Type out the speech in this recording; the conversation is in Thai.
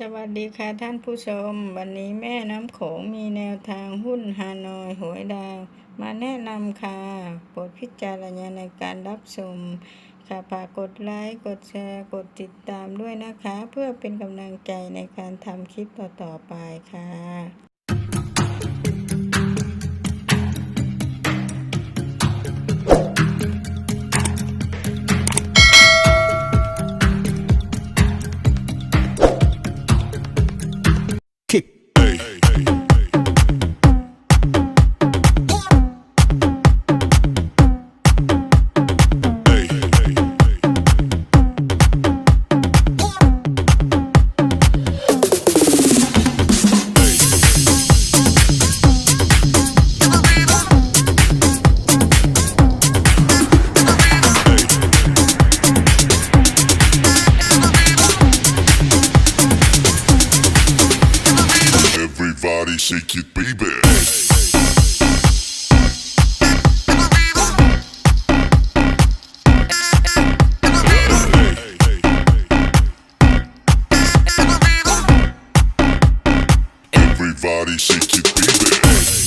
สวัสดีค่ะท่านผู้ชม วันนี้แม่น้ำโขงมีแนวทางหุ้นฮานอยหวยดาว มาแนะนำค่ะโปรดพิจารณาในการรับชมค่ะฝากกดไลค์กดแชร์กดติดตามด้วยนะคะ เพื่อเป็นกำลังใจในการทำคลิปต่อๆไปค่ะ body, shake it, baby. Everybody shake it, baby.